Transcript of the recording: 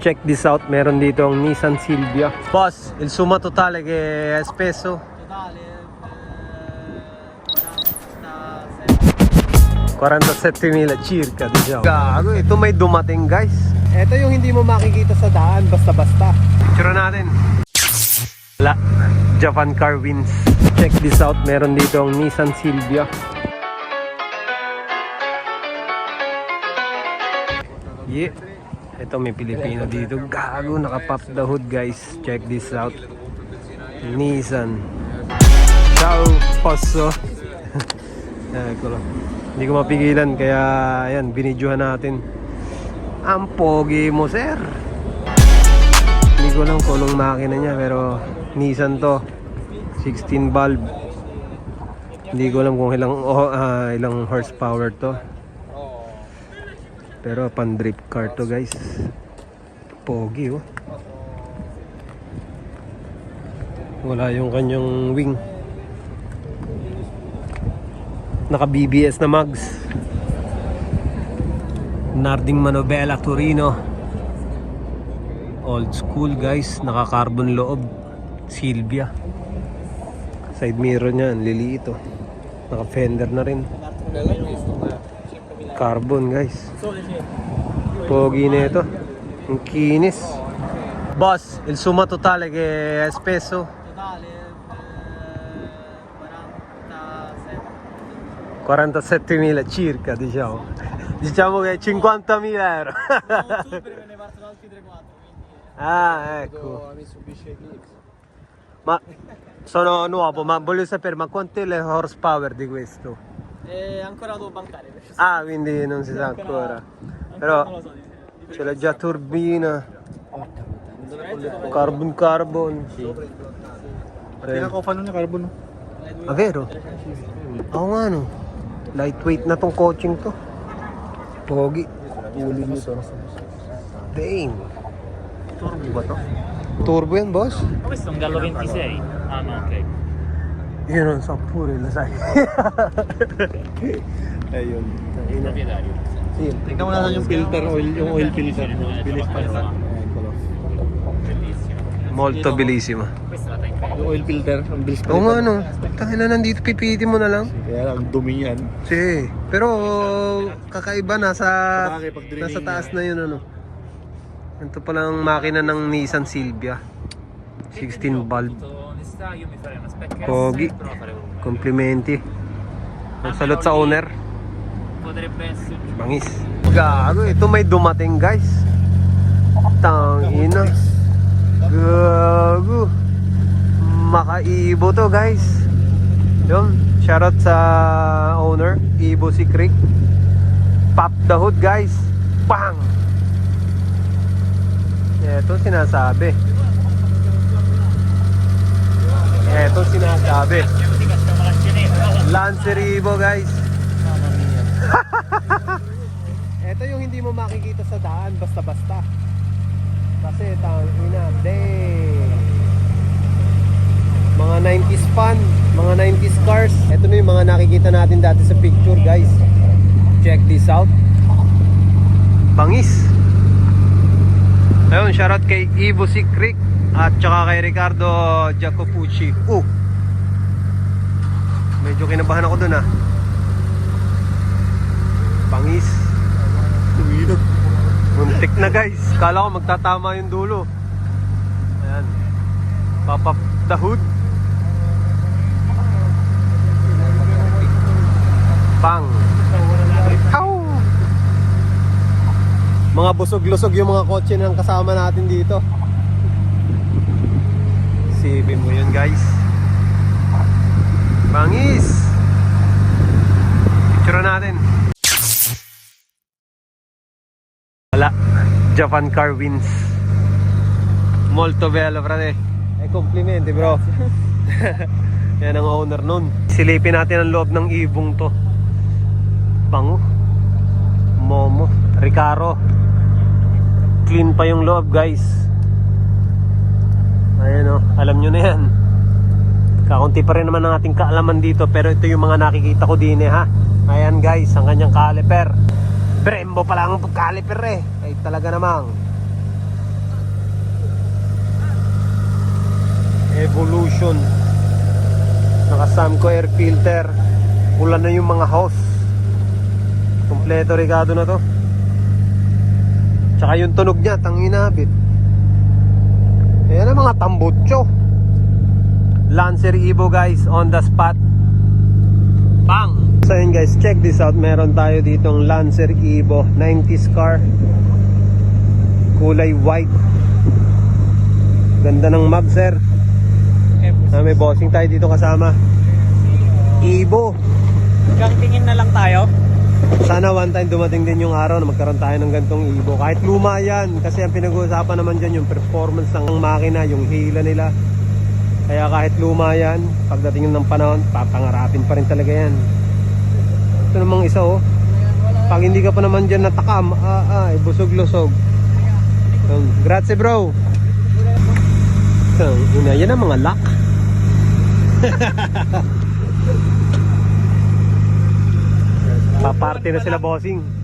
Check this out, meron dito ang Nissan Silvia. Boss, il summa totale che è speso? Totale eh, 47.000 circa, diciamo. Gago, ito may dumating guys. Ito yung hindi mo makikita sa daan, basta-basta. Picture natin. Wala. Japan Car wins. Check this out, meron dito ang Nissan Silvia. Yeah. Ito may Pilipino dito. Gago, nakapop the hood guys. Check this out. Nissan. Ciao, Posso. Ay, ko. Hindi ko mapigilan kaya ayan, binidyohan natin. Ang pogi mo, sir. Hindi ko lang kung makina niya pero Nissan to. 16 valve. Hindi ko alam kung ilang oh, ah, ilang horsepower to. Pero pan drift car to, guys. Pogi, oh. Wala yung kanyang wing. Naka BBS na mags. Narding Manobela Torino. Old school guys, naka carbon loob. Silvia. Side mirror niya, ang liliit oh. Naka fender na rin. Carbon guys. Pogi na ito. Ang kinis. Boss, il summa totale che è speso? Totale eh, 47 47.000 circa, diciamo. Diciamo che 50.000 euro. ottobre me ne partono altri 3-4 quindi ah, ecco. Ma sono nuovo, ma voglio sapere, ma quanto è le horsepower di questo? E ancora devo bancare perché Ah, quindi non si sa ancora. non Però lo so di- c'è la già turbina, Dovrei carbon carbon. Pinaka-fan niya carbon. no? Ah, vero? Oo nga no. Lightweight na tong coaching to. Pogi. Ulo nito. Dang. Turbo ba to? Turbo yan, boss? Ma questo è un gallo 26? Ah no, ok. So pure, lo sai. Ayun. Sì. Tingnan mo natin yung filter oil, yung oil filter. Bilis pa. Bellissimo. Molto bellissima. Yung oil filter, ang bilis pa Oo nga no. Tangin na nandito, pipiti mo na lang. Kaya lang, dumi yan. Si. Pero kakaiba nasa nasa taas na yun ano. Ito pala ang makina ng Nissan Silvia. 16 valve. Onestà io mi farei una specca Pogi. S, però farei uno. Complimenti. Ang salot sa owner. Potrebbe essere Bangis. Gago, ito may dumating guys. Tangina. Gago. Makaibo to guys. Yun, shoutout sa owner, Ibo si Creek. Pop the hood guys. Bang! Ito sinasabi. Ito sinasabi. Lanceribo guys. Ito yung hindi mo makikita sa daan basta-basta. Kasi tangina, dang. Mga 90s fan, mga 90s cars. Ito na yung mga nakikita natin dati sa picture, guys. Check this out. Bangis. Ayun, shoutout kay Ivo Sikrik at saka kay Ricardo Jacopucci. Oh. Medyo kinabahan ako dun ah. Bangis. Tuminog. Muntik na guys. Kala ko magtatama yung dulo. Ayan. Papap the hood. Bang. Ow! Mga busog-lusog yung mga kotse ng kasama natin dito. Sipin mo yun guys. Bangis. Picture natin. Wala. Japan Car wins. Molto bello, frate. Eh, complimenti, bro. Yan ang owner nun. Silipin natin ang loob ng ibong to. Bango. Momo. Ricaro. Clean pa yung loob, guys. Ayan o, alam nyo na yan. Kakunti pa rin naman ang ating kaalaman dito pero ito yung mga nakikita ko din eh ha. Ayan guys, ang kanyang caliper. Brembo pala ang caliper eh. Ay talaga namang. Evolution. Naka Samco air filter. Pula na yung mga hose. Kompleto regado na to. Tsaka yung tunog niya, tanginabit. Ayan ang mga tambutso. Lancer Evo guys, on the spot. Bang! So yun guys, check this out. Meron tayo ditong Lancer Evo 90s car. Kulay white. Ganda ng map sir. Ah, may bossing tayo dito kasama. Evo. Hanggang tingin na lang tayo. Sana one time dumating din yung araw na magkaroon tayo ng gantong Evo. Kahit luma yan. Kasi ang pinag-uusapan naman dyan yung performance ng makina, yung hila nila. Kaya kahit luma yan, pagdating ng panahon, papangarapin pa rin talaga yan. Ito namang isa oh. Pag hindi ka pa naman dyan natakam, ah, ah, busog-lusog. Um, grazie bro. So, ina, yan ang mga lock. Paparte na sila bossing.